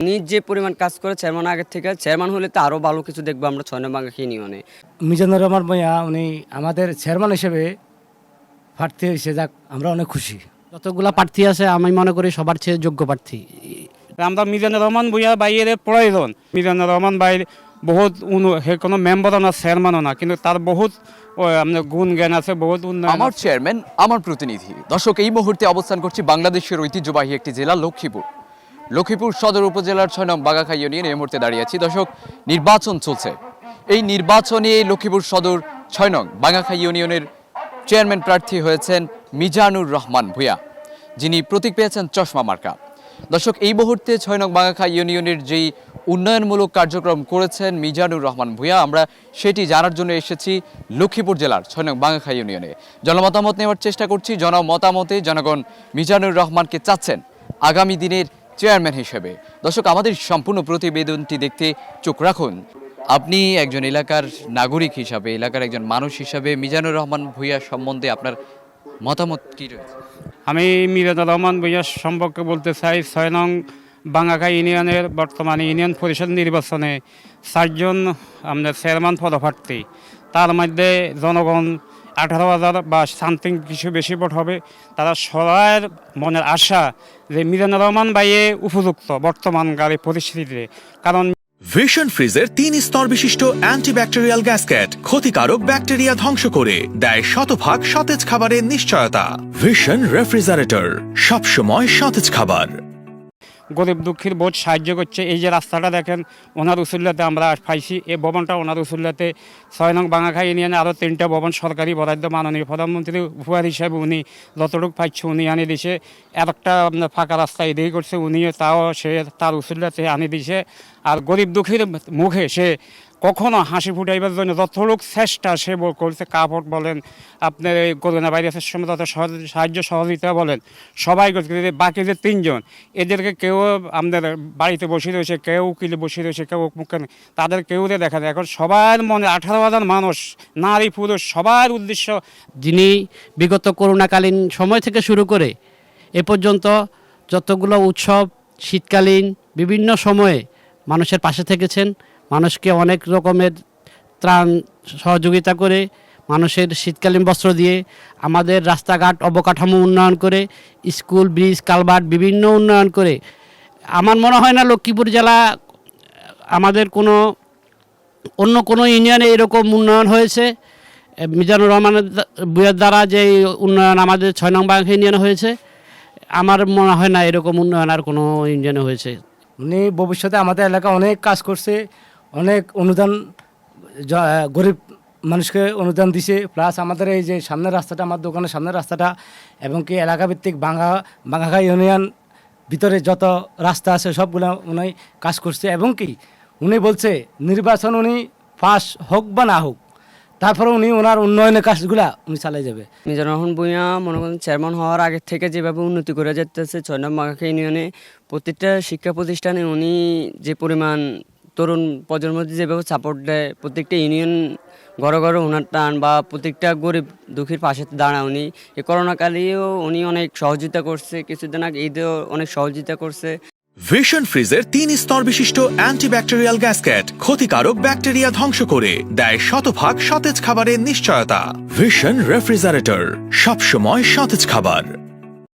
উনি যে পরিমাণ কাজ করে চেয়ারম্যান আগের থেকে চেয়ারম্যান হলে তো আরও ভালো কিছু দেখব আমরা ছয় নম্বর ইউনিয়নে মিজানুর রহমান ভূঁইয়া উনি আমাদের চেয়ারম্যান হিসেবে প্রার্থী হয়েছে যাক আমরা অনেক খুশি। যতগুলা প্রার্থী আছে আমি মনে করি সবার চেয়ে যোগ্য প্রার্থী। আমরা মিজানুর রহমান ভূঁইয়া বাইয়ের প্রয়োজন। মিজানুর রহমান বাইর বহুত উন- হে কোনো মেম্বারও না চেয়ারম্যানও না কিন্তু তার বহুত আপনার গুণ জ্ঞান আছে বহুত উন্নয়ন আমার চেয়ারম্যান আমার প্রতিনিধি। দর্শক এই মুহূর্তে অবস্থান করছি বাংলাদেশের ঐতিহ্যবাহী একটি জেলা লক্ষ্মীপুর। লক্ষ্মীপুর সদর উপজেলার ছয় নং বাগাখা ইউনিয়ন এই মুহূর্তে দাঁড়িয়ে আছি। দর্শক, নির্বাচন চলছে। এই নির্বাচনে লক্ষ্মীপুর সদর ছয় নং বাগাখা ইউনিয়নের চেয়ারম্যান প্রার্থী হয়েছেন মিজানুর রহমান ভূঁইয়া, যিনি প্রতীক পেয়েছেন চশমা মার্কা। দর্শক, এই মুহূর্তে ছয় নং বাগাখা ইউনিয়নের যেই উন্নয়নমূলক কার্যক্রম করেছেন মিজানুর রহমান ভূঁইয়া, আমরা সেটি জানার জন্য এসেছি লক্ষ্মীপুর জেলার ছয় নং বাগাখা ইউনিয়নে। জনমতামত নেওয়ার চেষ্টা করছি, জনমতামতে জনগণ মিজানুর রহমানকে চাচ্ছেন। আগামী দিনের চেয়ারম্যান হিসেবে। দর্শক, আমাদের সম্পূর্ণ প্রতিবেদনটি দেখতে চোখ রাখুন। আপনি একজন এলাকার নাগরিক হিসাবে, এলাকার একজন মানুষ হিসাবে মিজানুর রহমান ভূঁইয়া সম্বন্ধে আপনার মতামত কি রয়েছে? আমি মিরাজুর রহমান ভূঁইয়া সম্পর্কে বলতে চাই, ছয় নং বাঙ্গাখা ইউনিয়নের বর্তমানে ইউনিয়ন পরিষদ নির্বাচনে চারজন আমাদের চেয়ারম্যান পদপ্রার্থী। তার মধ্যে জনগণ আঠারো হাজার বা সামথিং কিছু বেশি ভোট হবে, তারা সবার মনের আশা যে মিজানুর রহমান বাইয়ে উপযুক্ত বর্তমানকার এই পরিস্থিতিতে। কারণ ভিশন ফ্রিজের তিন স্তর বিশিষ্ট অ্যান্টিব্যাকটেরিয়াল গ্যাসকেট ক্ষতিকারক ব্যাকটেরিয়া ধ্বংস করে, দেয় শতভাগ সতেজ খাবারের নিশ্চয়তা। ভিশন রেফ্রিজারেটর, সবসময় সতেজ খাবার। গরিব দুঃখীর বোধ সাহায্য করছে। এই যে রাস্তাটা দেখেন, ওনার উসুল্লাতে আমরা পাইছি। এই ভবনটা ওনার উসুল্লাতে ছয় নং বাঙাখা ইউনিয়নে আরও তিনটা ভবন সরকারি বরাদ্দ মাননীয় প্রধানমন্ত্রী উপহার হিসাবে উনি যতটুকু পাইছে উনি আনি দিছে। আর একটা ফাঁকা রাস্তা এদিকে করছে, উনিও তাও সে তার উসুল্লাতে আনি দিছে। আর গরিব দুঃখীর মুখে সে কখনো হাসি ফুটাইবার জন্য যতটুক চেষ্টা সে করছে, কাপড় বলেন, আপনার এই করোনা ভাইরাসের সময় তত সাহায্য সহযোগিতা বলেন, সবাই করছে। বাকি যে তিনজন, এদেরকে কেউ আমাদের বাড়িতে বসে রয়েছে কেউ উকিলে বসে রয়েছে কেউ মুখে তাদের কেউ দেখা যায়। এখন সবার মনে আঠারো হাজার মানুষ, নারী, পুরুষ, সবার উদ্দেশ্য যিনি বিগত করোনাকালীন সময় থেকে শুরু করে এ পর্যন্ত যতগুলো উৎসব, শীতকালীন বিভিন্ন সময়ে মানুষের পাশে থেকেছেন, মানুষকে অনেক রকমের ত্রাণ সহযোগিতা করে, মানুষের শীতকালীন বস্ত্র দিয়ে আমাদের রাস্তাঘাট অবকাঠামো উন্নয়ন করে, স্কুল, ব্রিজ কালভার্ট বিভিন্ন উন্নয়ন করে। আমার মনে হয় না লক্ষ্মীপুর জেলা, আমাদের কোনো, অন্য কোনো ইউনিয়নে এরকম উন্নয়ন হয়েছে। মিজানুর রহমানের বুয়ের দ্বারা যে উন্নয়ন আমাদের ছয় নং বাংলা ইউনিয়নে হয়েছে, আমার মনে হয় না এরকম উন্নয়ন আর কোনো ইউনিয়নে হয়েছে। উনি ভবিষ্যতে আমাদের এলাকা অনেক কাজ করছে, অনেক অনুদান গরিব মানুষকে অনুদান দিছে প্লাস আমাদের এই যে সামনের রাস্তাটা, আমার দোকানের সামনের রাস্তাটা, এবং কি এলাকাভিত্তিক বাঙ্গা বাঙ্গাঘা ইউনিয়ন ভিতরে যত রাস্তা আছে, সবগুলো উনি কাজ করছে, এবং কি উনি বলছে, নির্বাচন উনি পাস হোক বা না হোক তারপরে উনি ওনার উন্নয়নের কাজগুলা উনি চালিয়ে যাবে। মিজানুর রহমান ভূঁইয়া মনে করেন চেয়ারম্যান হওয়ার আগের থেকে যেভাবে উন্নতি করে যেতেছে ছয় নম্বর ইউনিয়নে প্রত্যেকটা শিক্ষা প্রতিষ্ঠানে উনি যে পরিমাণ তরুণ প্রজন্মদের যেভাবে সাপোর্ট দেয়, প্রত্যেকটা ইউনিয়ন ঘরে ঘরে ওনার টান বা প্রত্যেকটা গরিব দুঃখীর পাশে দাঁড়া উনি। এই করোনাকালেও উনি অনেক সহযোগিতা করছে, কিছুদিন আগে ঈদেও অনেক সহযোগিতা করছে। ভিশন ফ্রিজের তিন স্তর বিশিষ্ট অ্যান্টিব্যাকটেরিয়াল গ্যাসকেট ক্ষতিকারক ব্যাকটেরিয়া ধ্বংস করে, দেয় শতভাগ সতেজ খাবারের নিশ্চয়তা। ভিশন রেফ্রিজারেটর সবসময় সতেজ খাবার।